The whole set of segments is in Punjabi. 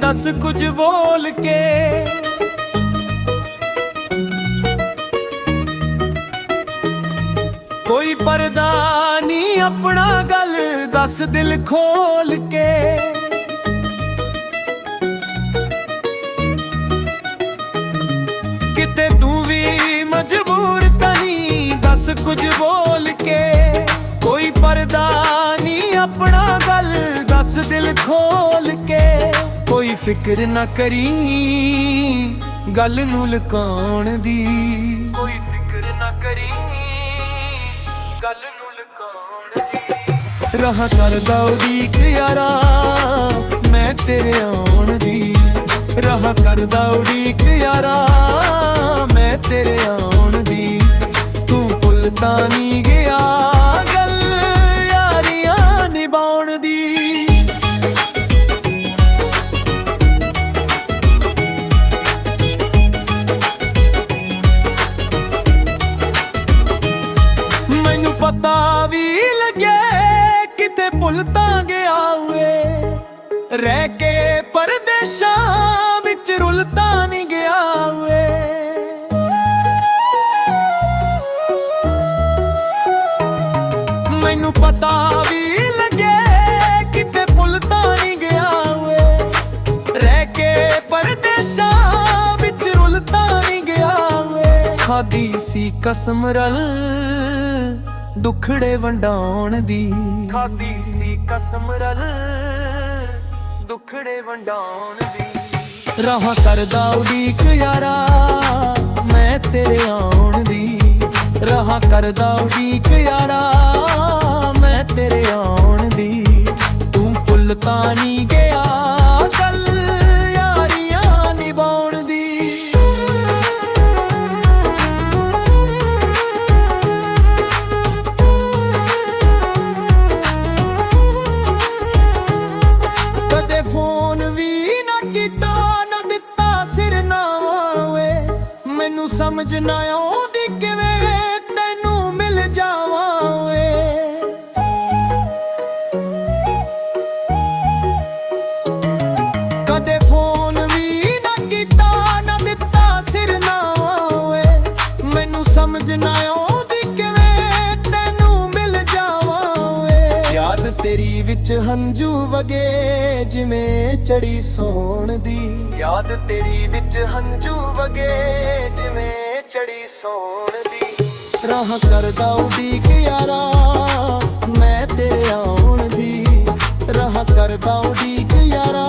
ਦੱਸ ਕੁਝ ਬੋਲ ਕੇ। ਕੋਈ ਪਰਦਾ ਨਹੀਂ ਆਪਣਾ ਗੱਲ, ਦੱਸ ਦਿਲ ਖੋਲ ਕੇ। ਕਿਤੇ ਤੂੰ ਵੀ ਮਜਬੂਰ ਤਾਂ ਨਹੀਂ ਦੱਸ ਕੁਝ ਬੋਲ ਕੇ। ਕੋਈ ਪਰਦਾ ਨਹੀਂ ਆਪਣਾ ਗੱਲ ਦਿਲ ਖੋਲ ਕੇ ਕੋਈ ਫਿਕਰ ਨਾ ਕਰੀ। ਗੱਲ ਨੂੰ ਲੁਕਾਉਣ ਦੀ। ਕੋਈ ਫਿਕਰ ਨਾ ਕਰੀ। ਗੱਲ ਨੂੰ ਲੁਕਾਉਣ ਦੀ। ਰਹਾ ਕਰਦਾ ਉਡੀਕ ਯਾਰਾ, ਮੈਂ ਤੇਰੇ ਆਉਣ ਦੀ। ਰਹਾ ਕਰਦਾ ਉਡੀਕ ਯਾਰਾ, ਮੈਂ ਤੇਰੇ ਆਉਣ ਦੀ। ਤੂੰ ਭੁੱਲਦਾ ਨਹੀਂ ਗਿਆ। ਭੁੱਲ ਤਾਂ ਗਿਆ ਓਏ। ਰਹਿ ਕੇ ਪਰਦੇਸ਼ਾਂ ਵਿੱਚ ਰੁੱਲ ਤਾਂ ਨਹੀਂ ਗਿਆ ਓਏ। ਮੈਨੂੰ ਪਤਾ ਵੀ ਲੱਗੇ ਕਿਤੇ ਭੁੱਲ ਤਾਂ ਨਹੀਂ ਗਿਆ ਓਏ। ਰਹਿ ਕੇ ਪਰਦੇਸ਼ਾਂ ਵਿੱਚ ਰੁੱਲ ਤਾਂ ਨਹੀਂ ਗਿਆ ਓਏ। ਖਾਦੀ ਸੀ ਕਸਮ ਰਲ ਦੁਖੜੇ ਵੰਡਾਉਣ ਦੀ। ਖਾਦੀ ਸੀ ਕਸਮ ਰਲ ਦੁਖੜੇ ਵੰਡਾਉਣ ਦੀ। ਰਹਾ ਕਰਦਾ ਉਡੀਕ ਯਾਰਾ ਮੈਂ ਤੇਰੇ ਆਉਣ ਦੀ। ਰਹਾ ਕਰਦਾ ਉਡੀਕ ਯਾਰਾ ਮੈਂ ਤੇਰੇ ਆਉਣ ਦੀ। ਤੂੰ ਭੁੱਲ ਤਾਂ ਨਹੀਂ ਮੈਨੂੰ ਸਮਝ ਨਾ ਆਉਂਦੀ ਕਿਵੇਂ ਤੈਨੂੰ ਮਿਲ ਜਾਵਾਂ ਓਏ ਕਦੇ ਫੋਨ ਵੀ ਨਾ ਕੀਤਾ, ਨਾ ਦਿੱਤਾ ਸਿਰ ਨਾ ਓਏ ਮੈਨੂੰ ਸਮਝ ਨਾ ਆਉਂਦੀ ਯਾਦ ਤੇਰੀ ਵਿੱਚ ਹੰਝੂ ਵਗੇ ਜਿਵੇਂ ਚੜੀ ਸੋਣ ਦੀ। ਯਾਦ ਤੇਰੀ ਵਿੱਚ ਹੰਝੂ ਵਗੇ ਜਿਵੇਂ ਚੜੀ ਸੋਣ ਦੀ। ਰਾਹ ਕਰਦਾ ਉਡੀਕ ਯਾਰਾ ਮੈਂ ਤੇਰੇ ਆਉਣ ਦੀ। ਰਾਹ ਕਰਦਾ ਉਡੀਕ ਯਾਰਾ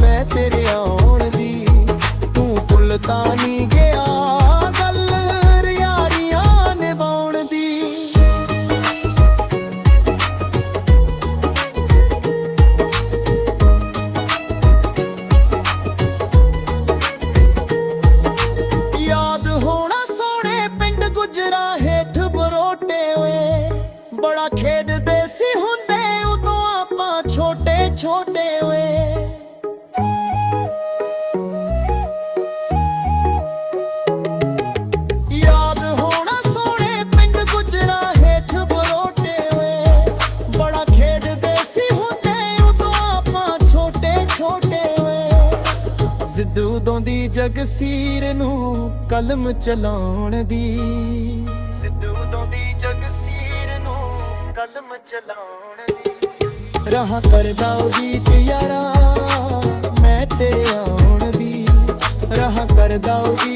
ਮੈਂ ਤੇਰੇ ਆਉਣ ਦੀ। ਤੂੰ ਭੁੱਲ ਤਾਂ ਨਹੀਂ ਛੋਟੇ ਛੋਟੇ ਓਏ। ਯਾਦ ਹੋਣਾ ਸੋਹਣੇ ਪਿੰਡ ਗੁਜਰਾ ਹੇਠ ਬਰੋਟੇ ਓਏ। ਬੜਾ ਖੇਡਦੇ ਸੀ ਹੁੰਦੇ ਉਦੋਂ ਆਪਾਂ ਛੋਟੇ ਛੋਟੇ ਓਏ। ਜ਼ਿੱਦ ਉਦੋਂ ਦੀ ਜਗਸੀਰ ਨੂੰ ਕਲਮ ਚਲਾਉਣ ਦੀ। ਜ਼ਿੱਦ ਉਦੋਂ ਦੀ ਜਗਸੀਰ ਨੂੰ ਕਲਮ ਚਲਾਉਣ ਦੀ। ਰਹਾ ਕਰਦਾ ਉਡੀਕ ਯਾਰਾ ਮੈਂ ਤੇਰੇ ਆਉਣ ਦੀ ਰਹਾ ਕਰਦਾ ਉਡੀਕ